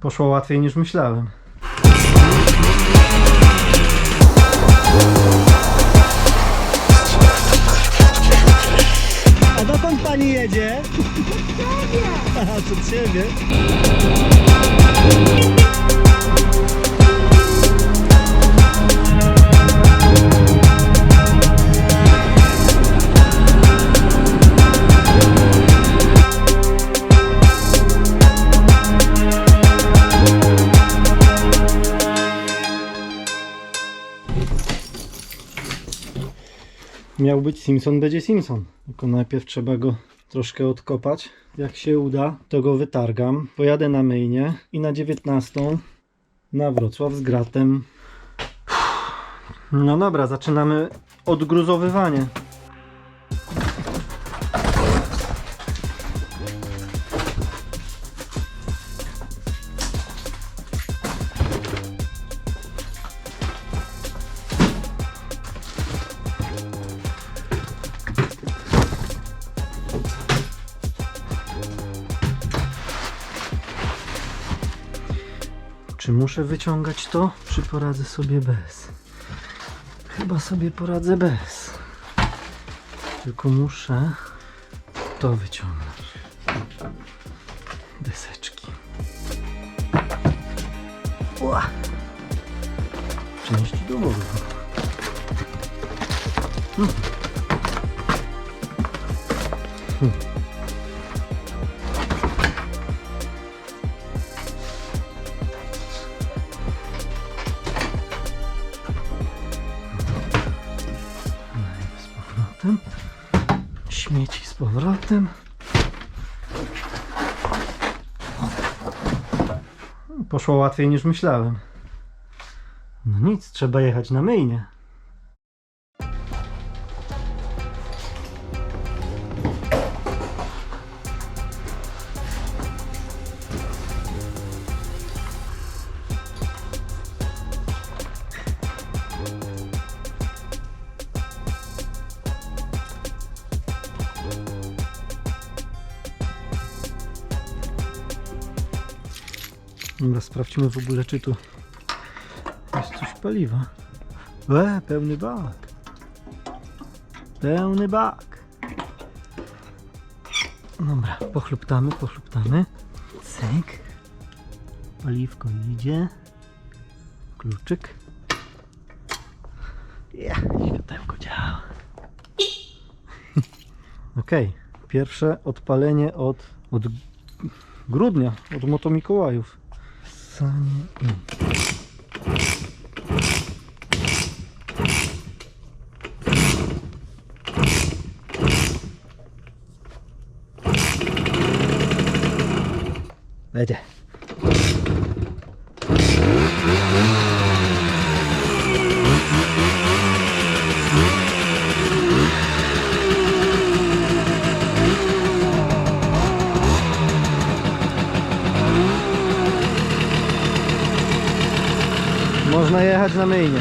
Poszło łatwiej niż myślałem. A dokąd pani jedzie? Aha, przed siebie. Miał być Simpson, będzie Simpson. Tylko najpierw trzeba go troszkę odkopać. Jak się uda, to go wytargam. Pojadę na myjnie i na 19 na Wrocław z gratem. No dobra, zaczynamy odgruzowywanie. Muszę wyciągać to, czy poradzę sobie bez? Chyba sobie poradzę bez. Tylko muszę to wyciągnąć. Deseczki. Ła! Część domowa. Hmm. Hmm. Powrotem. Poszło łatwiej niż myślałem. No nic, trzeba jechać na myjnie. Dobra, sprawdźmy w ogóle, czy tu jest coś paliwa. E, pełny bak. Pełny bak. Dobra, pochluptamy, pochluptamy. Cyk. Paliwko idzie. Kluczyk. Ja, światełko działa. Okej, pierwsze odpalenie od, od grudnia, od Motomikołajów. Sanie i... Będzie. Można jechać na myjnie.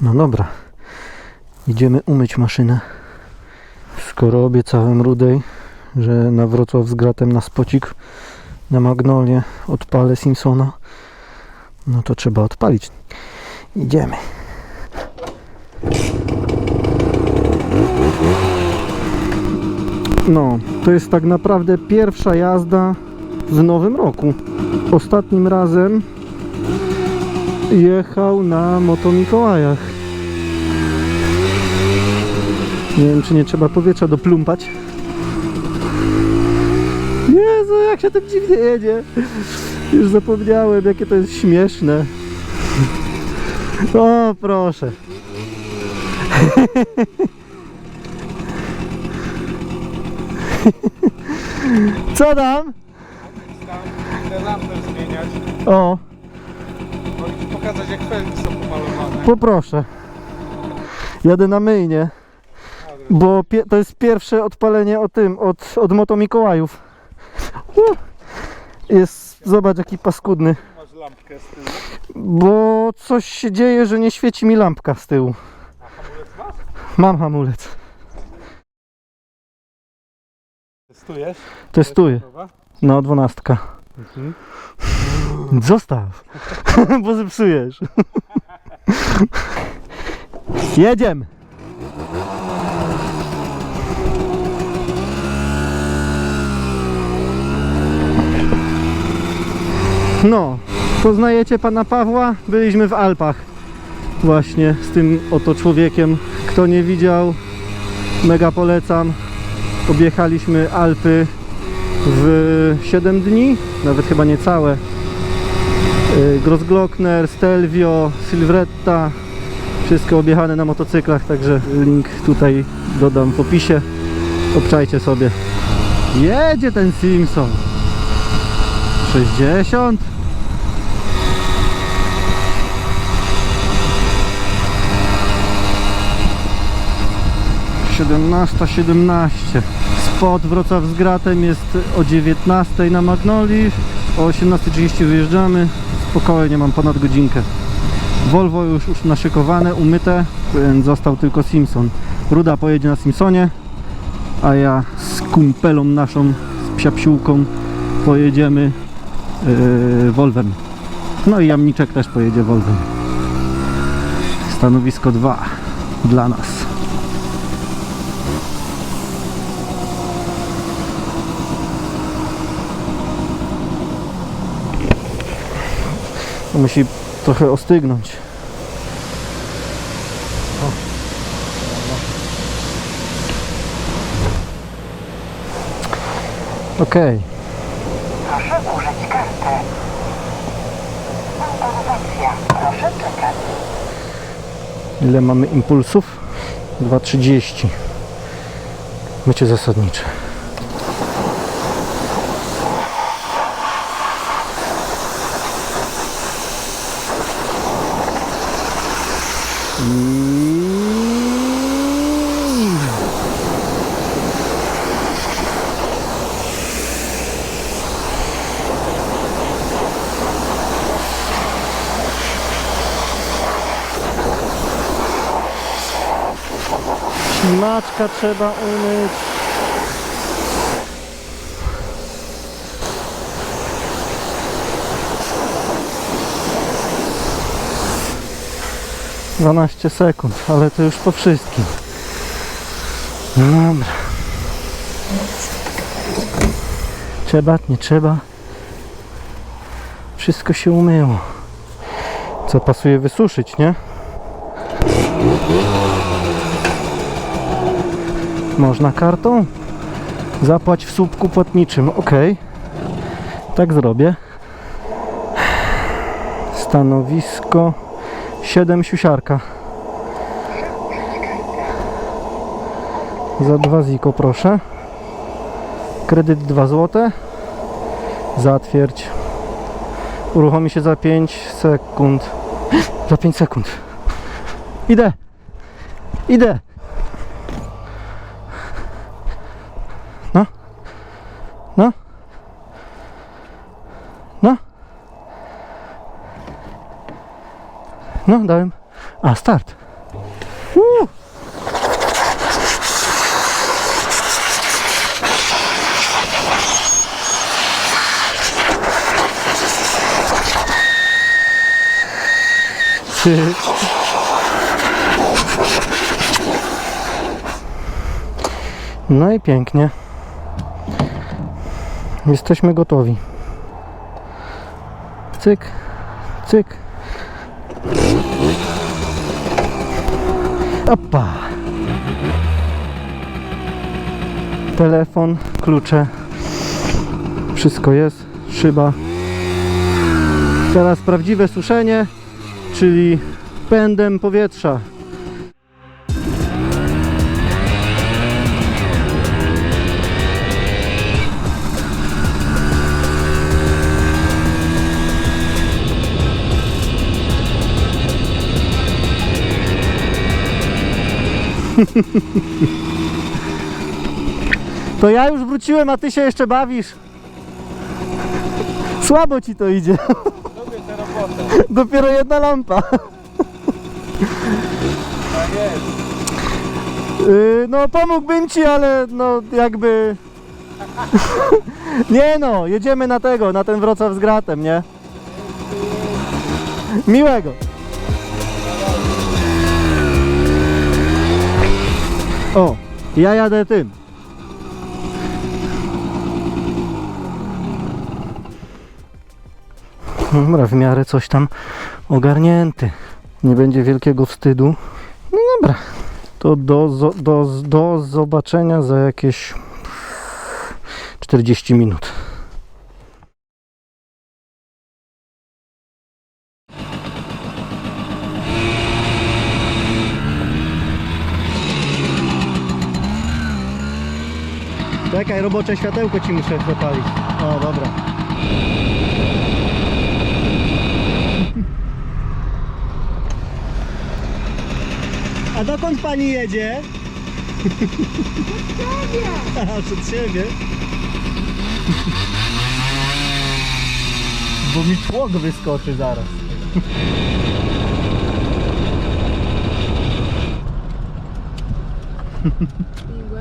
No dobra. Idziemy umyć maszynę. Skoro obiecałem Rudej, że na Wrocław z gratem na spocik na Magnolię odpalę Simpsona, no to trzeba odpalić. Idziemy. No, to jest tak naprawdę pierwsza jazda w nowym roku. Ostatnim razem jechał na Moto Mikołajach. Nie wiem, czy nie trzeba powietrza doplumpać. Jezu, jak się tym dziwnie jedzie. Już zapomniałem, jakie to jest śmieszne. O, proszę. Co tam? Lampę zmieniać. O, i pokazać jak felgi są pomalowane. Poproszę. Jadę na myjnie, bo to jest pierwsze odpalenie o tym, od, od Moto Mikołajów. Jest, zobacz jaki paskudny, Masz lampkę z tyłu. bo coś się dzieje, że nie świeci mi lampka z tyłu. A hamulec masz? Mam hamulec, Testujesz? testuję. No, dwunastka. Mhm. Zostaw, bo zepsujesz. Jedziemy. No, poznajecie pana Pawła? Byliśmy w Alpach właśnie z tym oto człowiekiem. Kto nie widział, mega polecam. Objechaliśmy Alpy w 7 dni, nawet chyba nie całe. Y, Grossglockner, Stelvio, Silvretta wszystko objechane na motocyklach, także link tutaj dodam w opisie obczajcie sobie jedzie ten Simpson 60 17, 17 Spot Wrocław z Gratem jest o 19 na Magnoli o 18.30 wyjeżdżamy. Spokojnie, mam ponad godzinkę. Volvo już, już naszykowane, umyte został tylko Simpson. Ruda pojedzie na Simpsonie a ja z kumpelą naszą z psiapsiółką pojedziemy yy, Volvem no i Jamniczek też pojedzie Volvem stanowisko 2 dla nas. Musi trochę ostygnąć. Okej, Proszę Proszę czekać. ile mamy impulsów? 2,30 Mycie zasadnicze I... Ślimaczka trzeba umyć. Dwanaście sekund, ale to już po wszystkim. Dobra. Trzeba, nie trzeba. Wszystko się umyło. Co pasuje wysuszyć, nie? Można kartą? Zapłać w słupku płatniczym. Ok. Tak zrobię. Stanowisko 7 siusiarka. Za 2 ziko proszę. Kredyt 2 zł. Zatwierdź. Uruchomi się za 5 sekund. Za 5 sekund. Idę. Idę. No, dałem. A, start. Uuu. No i pięknie. Jesteśmy gotowi. Cyk, cyk. Opa. Telefon, klucze. Wszystko jest. Szyba. Teraz prawdziwe suszenie, czyli pędem powietrza. To ja już wróciłem, a ty się jeszcze bawisz. Słabo ci to idzie. Dopiero jedna lampa. Tak jest. Yy, no pomógłbym ci, ale no jakby... nie no, jedziemy na tego, na ten Wrocław z gratem, nie? Miłego. O, ja jadę tym. Dobra, w miarę coś tam ogarnięty. Nie będzie wielkiego wstydu. No dobra, to do, do, do zobaczenia za jakieś 40 minut. Czekaj, robocze światełko ci muszę zapalić. O, dobra. A dokąd pani jedzie? A, przed siebie. Bo mi tłok wyskoczy zaraz.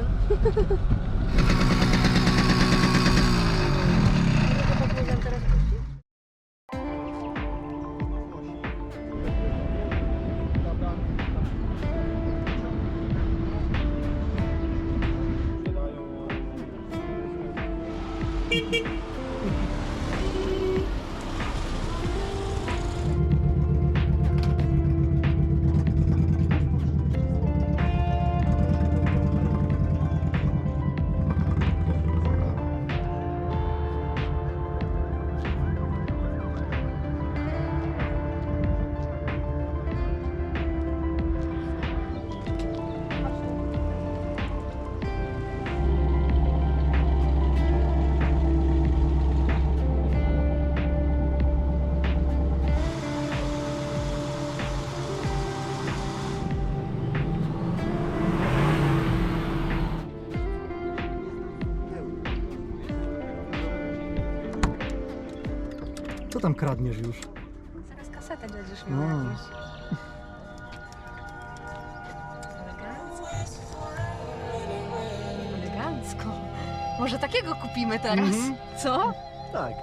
Miłe. Co tam kradniesz już? Zaraz kasetę będziesz No. miał jakąś. Elegancko. Elegancko. Może takiego kupimy teraz? Mhm. Co? Tak.